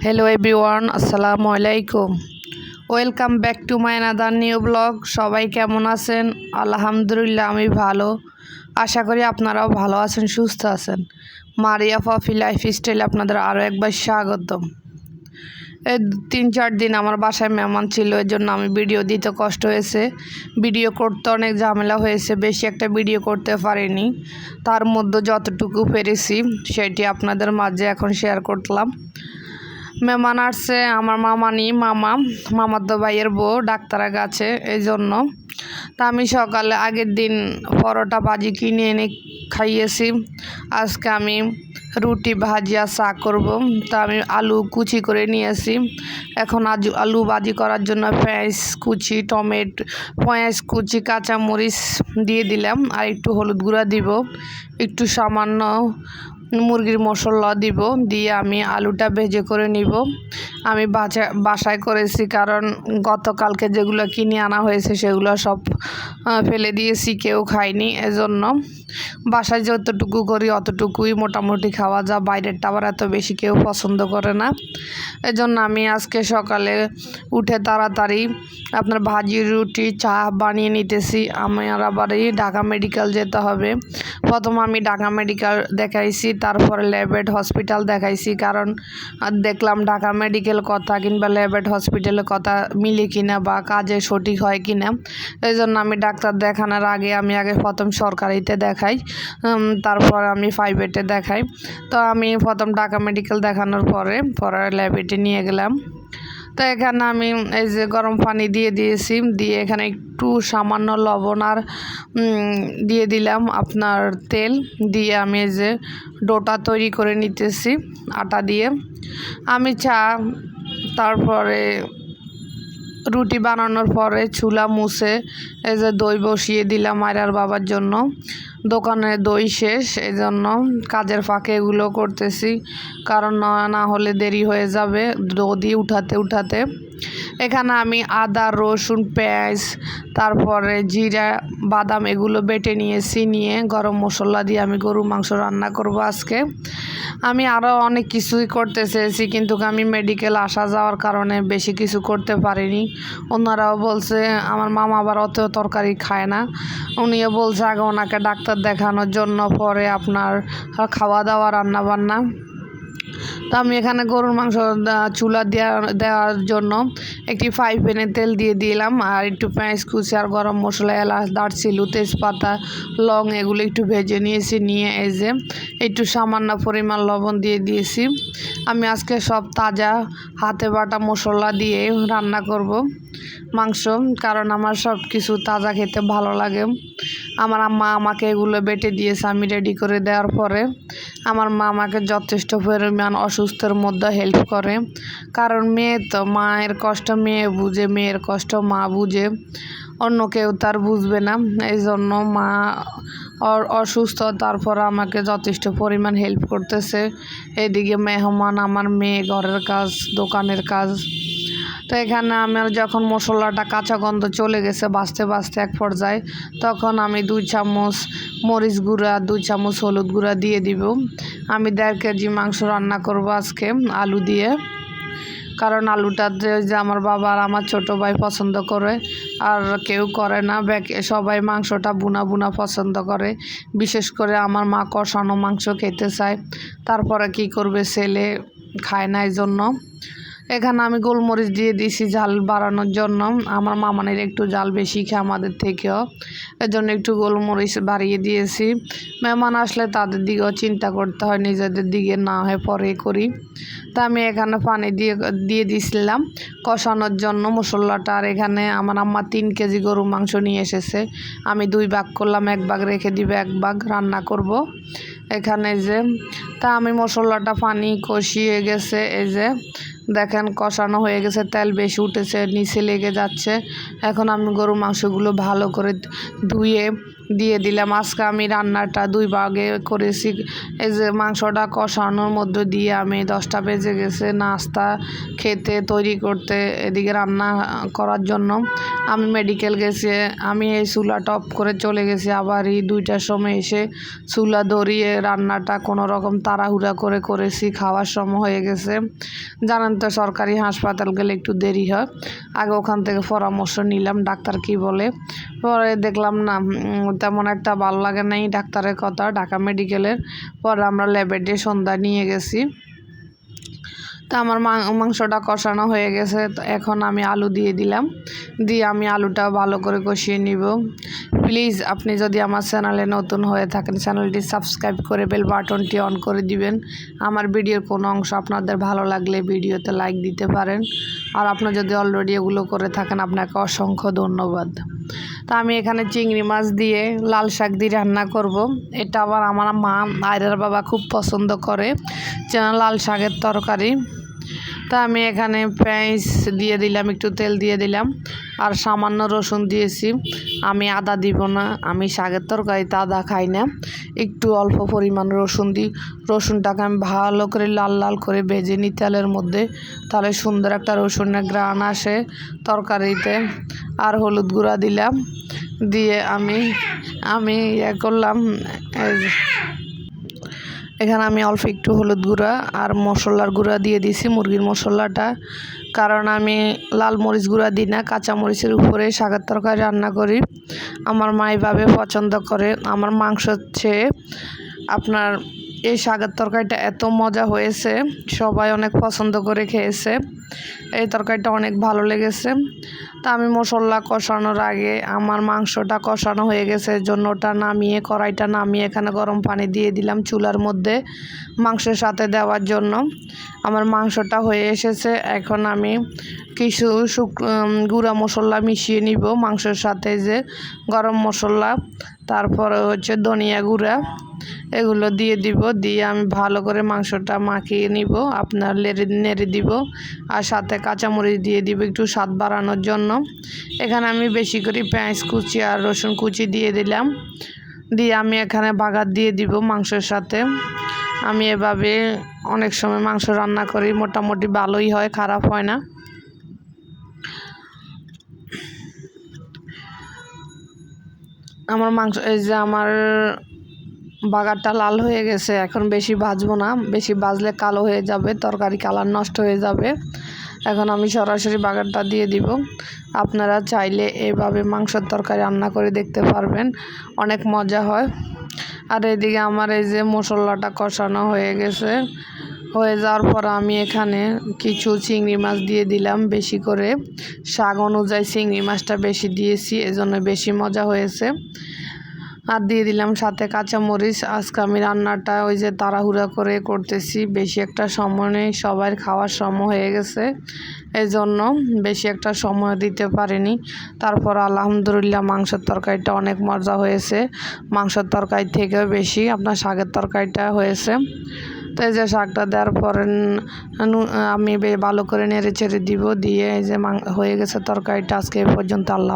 Hello everyone আসসালামু আলাইকুম welcome back to my another new blog সবাই কেমন আছেন? আলহামদুলিল্লাহ, আমি ভালো। আশা করি আপনারাও ভালো আছেন, সুস্থ আছেন। মারিয়া ফফি লাইফ স্টাইল আপনাদের আরও একবার স্বাগতম। এই তিন চার দিন আমার বাসায় মেহমান ছিল এর জন্য আমি ভিডিও দিতে কষ্ট হয়েছে। ভিডিও করতে অনেক ঝামেলা হয়েছে, বেশি একটা ভিডিও করতে পারিনি। তার মধ্যে যতটুকু পেরেছি, সেটি আপনাদের মাঝে এখন শেয়ার করলাম। মেহমান আসছে, আমার মামানি, মামা, মামাতো ভাইয়ের বউ ডাক্তারের কাছে এই জন্য তা আমি সকালে আগের দিন পরোটা ভাজি কিনে এনে খাইয়েছি। আজকে আমি রুটি ভাজি আর চা করব। তা আমি আলু কুচি করে নিয়েছি। এখন আজ আলু ভাজি করার জন্য পেঁয়াজ কুচি, টমেট, পেঁয়াজ কুচি, কাঁচামরিচ দিয়ে দিলাম। আর একটু হলুদ গুঁড়া দিব। একটু সামান্য মুরগির মশলা দিব, দিয়ে আমি আলুটা ভেজে করে নিব। আমি বাচা বাসায় করেছি, কারণ গতকালকে যেগুলো কিনে আনা হয়েছে সেগুলো সব ফেলে দিয়েছি, কেউ খায়নি, এজন্য। বাসায় যতটুকু করি অতটুকুই মোটামুটি খাওয়া যা বাইরেরটা আবার এত বেশি কেউ পছন্দ করে না। এজন্য আমি আজকে সকালে উঠে তাড়াতাড়ি আপনার ভাজি, রুটি, চা বানিয়ে নিতেছি। আমার আবার ঢাকা মেডিকেল যেতে হবে। প্রথম আমি ঢাকা মেডিকেল দেখাইছি তারপরে ল্যাবেট হসপিটাল দেখাইছি, কারণ দেখলাম ঢাকা মেডিকেল কথা কিংবা ল্যাবেট হসপিটালের কথা মিলে কিনা বা কাজে সঠিক হয় কিনা। এই জন্য আমি ডাক্তার দেখানোর আগে আমি আগে প্রথম সরকারিতে দেখাই তারপর আমি প্রাইভেটে দেখাই। তো আমি প্রথম ঢাকা মেডিকেল দেখানোর পরে পরে ল্যাবেটে নিয়ে গেলাম। তো এখানে আমি এই যে গরম পানি দিয়ে দিয়েছি, দিয়ে এখানে একটু সামান্য লবণ আর দিয়ে দিলাম আপনার তেল। দিয়ে আমি এই যে ডোটা তৈরি করে নিতেছি আটা দিয়ে। আমি চা, তারপরে রুটি বানানোর পরে চুলা মুছে এই যে দই বসিয়ে দিলাম মায়ের বাবার জন্য। দোকানে দই শেষ এই জন্য কাজের ফাঁকে এগুলো করতেছি। কারণ না হলে দেরি হয়ে যাবে। দধি উঠাতে উঠাতে এখানে আমি আদা, রসুন, পেঁয়াজ, তারপরে জিরা, বাদাম এগুলো বেটে নিয়েছি নিয়ে গরম মশলা দিয়ে আমি গরু মাংস রান্না করব আজকে। আমি আরও অনেক কিছুই করতে চেয়েছি, কিন্তু আমি মেডিকেল আসা যাওয়ার কারণে বেশি কিছু করতে পারিনি। ওনারাও বলছে, আমার মামা আবার অত তরকারি খায় না। উনিও বলছে, আগে ওনাকে ডাক্তার দেখানোর জন্য পরে আপনার খাওয়া দাওয়া রান্না বান্না তো আমি এখানে গরুর মাংস চুলা দেওয়া দেওয়ার জন্য একটি ফ্রাই প্যানে তেল দিয়ে দিলাম। আর একটু পেঁয়াজ কুচি আর গরম মশলা, এলাচ দারচিলু তেজপাতা, লং এগুলো একটু ভেজে নিয়েছি, নিয়ে এসে একটু সামান্য পরিমাণ লবণ দিয়ে দিয়েছি। আমি আজকে সব তাজা হাতে বাটা মশলা দিয়ে রান্না করব। মাংস, কারণ আমার সব কিছু তাজা খেতে ভালো লাগে। আমার মা আমাকে এগুলো বেটে দিয়েছে আমি রেডি করে দেওয়ার পরে। আমার মা আমাকে যথেষ্ট পরিমাণ অসুস্থের মধ্যে হেল্প করে। কারণ মেয়ে তো, মায়ের কষ্ট মেয়ে বুঝে, মেয়ের কষ্ট মা বুঝে। অন্য কেউ তার বুঝবে না এই জন্য মা অসুস্থ, তারপর আমাকে যথেষ্ট পরিমাণ হেল্প করতেছে। এদিকে মেহমান, আমার মেয়ে, ঘরের কাজ, দোকানের কাজ। তো এখানে আমার যখন মশলাটা কাঁচা গন্ধ চলে গেছে বাঁচতে বাঁচতে এক পর্যায়ে, তখন আমি দুই চামচ মরিচ গুঁড়া, দুই চামচ হলুদ গুঁড়া দিয়ে দিব। আমি দেড় কেজি মাংস রান্না করব আজকে আলু দিয়ে। কারণ আলুটা যে আমার বাবা আর আমার ছোটো ভাই পছন্দ করে, আর কেউ করে না। ব্যাক- সবাই মাংসটা বুনা বুনা পছন্দ করে। বিশেষ করে আমার মা কষানো মাংস খেতে চায়। তারপরে কি করবে ছেলে খায় না এই জন্য এখানে আমি গোলমরিচ দিয়ে দিয়েছি ঝাল বাড়ানোর জন্য। আমার মামানের একটু জাল বেশি খেয়ে আমাদের থেকেও। এর জন্য একটু গোলমরিচ বাড়িয়ে দিয়েছি। মেহমান আসলে তাদের দিকেও চিন্তা করতে হয়, নিজেদের দিকে না হয় পরে করি। তা আমি এখানে পানি দিয়ে দিয়ে দিয়েছিলাম কষানোর জন্য মশলাটা। আর এখানে আমার আম্মা তিন কেজি গরু মাংস নিয়ে এসেছে। আমি দুই ভাগ করলাম, এক ভাগ রেখে দিবে, এক ভাগ রান্না করব। এখানে যে, তা আমি মশলাটা পানি কষিয়ে গেছে, এই যে, দেখেন কষানো হয়ে গেছে, তেল বেশি উঠেছে, নিচে লেগে যাচ্ছে। এখন আমি গরু মাংসগুলো ভালো করে ধুয়ে দিয়ে দিলাম। আজকে আমি রান্নাটা দুই ভাগে করেছি। এই যে মাংসটা কষানোর মধ্যে দিয়ে আমি দশটা বেজে গেছে নাস্তা খেতে, তৈরি করতে, এদিকে রান্না করার জন্য। আমি মেডিকেল গেছি, আমি এই চুলা টপ করে চলে গেছি। আবার এই দুইটার সময় এসে চুলা ধরিয়ে রান্নাটা কোনো রকম তাড়াহুড়া করে করেছি, খাওয়ার সময় হয়ে গেছে। জানেন তো, সরকারি হাসপাতাল গেলে একটু দেরি হয়। আগে ওখান থেকে পরামর্শ নিলাম, ডাক্তার কি বলে। পরে দেখলাম না তেমন একটা ভালো লাগে নাই ডাক্তারের কথা। ঢাকা মেডিকেলের পর আমরা ল্যাবেটে সন্ধ্যা নিয়ে গেছি। তা আমার মাংসটা কষানো হয়ে গেছে। তো এখন আমি আলু দিয়ে দিলাম। দিয়ে আমি আলুটা ভালো করে কষিয়ে নিব। প্লিজ আপনি যদি আমার চ্যানেলে নতুন হয়ে থাকেন, চ্যানেলটি সাবস্ক্রাইব করে বেল বাটনটি অন করে দিবেন। আমার ভিডিওর কোনো অংশ আপনাদের ভালো লাগলে ভিডিওতে লাইক দিতে পারেন। আর আপনি যদি অলরেডি এগুলো করে থাকেন, আপনাকে অসংখ্য ধন্যবাদ। তা আমি এখানে চিংড়ি মাছ দিয়ে লাল শাক দিয়ে রান্না করব। এটা আবার আমার মা, আয়রার বাবা খুব পছন্দ করে লাল শাকের তরকারি। তা আমি এখানে পেঁয়াজ দিয়ে দিলাম, একটু তেল দিয়ে দিলাম আর সামান্য রসুন দিয়েছি। আমি আদা দিব না, আমি শাকের তরকারিতে আদা খাই না। একটু অল্প পরিমাণ রসুন দিই রসুনটাকে আমি ভালো করে লাল লাল করে ভেজে নিই তেলের মধ্যে। তাহলে সুন্দর একটা রসুনের গ্রান আসে তরকারিতে। আর হলুদ গুঁড়া দিলাম, দিয়ে আমি আমি ইয়ে করলাম এখানে আমি অল্প একটু হলুদ গুঁড়া আর মশলার গুঁড়া দিয়ে দিছি মুরগির মশলাটা। কারণ আমি লাল মরিচ গুঁড়া দিই না, কাঁচা মরিচের উপরে শাকের তরকারি রান্না করি। আমার মা এইভাবে পছন্দ করে। আমার মাংস হচ্ছে আপনার এই শাকের তরকারিটা এত মজা হয়েছে। সবাই অনেক পছন্দ করে খেয়েছে। এই তরকারিটা অনেক ভালো লেগেছে। তা আমি মশলা কষানোর আগে আমার মাংসটা কষানো হয়ে গেছে, এর জন্য ওটা নামিয়ে, কড়াইটা নামিয়ে এখানে গরম পানি দিয়ে দিলাম চুলার মধ্যে মাংসের সাথে দেওয়ার জন্য। আমার মাংসটা হয়ে এসেছে। এখন আমি কিছু শুক গুঁড়া মশলা মিশিয়ে নিব মাংসের সাথে যে গরম মশলা, তারপরে হচ্ছে ধনিয়া গুঁড়া। এগুলো দিয়ে দিব, দিয়ে আমি ভালো করে মাংসটা মাখিয়ে নিব, আপনার লেড়ে, নেড়ে দিব, আর সাথে কাঁচামরিচ দিয়ে দিব একটু স্বাদ বাড়ানোর জন্য। এখানে আমি বেশি করে পেঁয়াজ কুচি আর রসুন কুচি দিয়ে দিলাম। দিয়ে আমি এখানে বাগার দিয়ে দিব মাংসের সাথে। আমি এভাবে অনেক সময় মাংস রান্না করি, মোটামুটি ভালোই হয়, খারাপ হয় না। আমার মাংস, এই যে আমার বাগারটা লাল হয়ে গেছে, এখন বেশি ভাজবো না, বেশি ভাজলে কালো হয়ে যাবে, তরকারি কালার নষ্ট হয়ে যাবে। এখন আমি সরাসরি বাগারটা দিয়ে দিব। আপনারা চাইলে এভাবে মাংসের তরকারি রান্না করে দেখতে পারবেন, অনেক মজা হয়। আর এদিকে আমার এই যে মশলাটা কষানো হয়ে গেছে, হয়ে যাওয়ার পর আমি এখানে কিছু চিংড়ি মাছ দিয়ে দিলাম বেশি করে। শাক অনুযায়ী চিংড়ি মাছটা বেশি দিয়েছি, এজন্য বেশি মজা হয়েছে। আর দিয়ে দিলাম সাথে কাঁচামরিচ। আজকে আমি রান্নাটা ওই যে তাড়াহুড়া করে করতেছি। বেশি একটা সময় নেই, সবার খাওয়ার সময় হয়ে গেছে। এই জন্য বেশি একটা সময় দিতে পারিনি। তারপর আলহামদুলিল্লাহ মাংসের তরকারিটা অনেক মজা হয়েছে। মাংসের তরকারি থেকেও বেশি আপনার শাকের তরকারিটা হয়েছে। তো এই যে শাকটা দেওয়ার পরে আমি ভালো করে নেড়ে চেড়ে দিব। দিয়ে এই যে হয়ে গেছে তরকারিটা। আজকে এ পর্যন্ত আল্লাহ।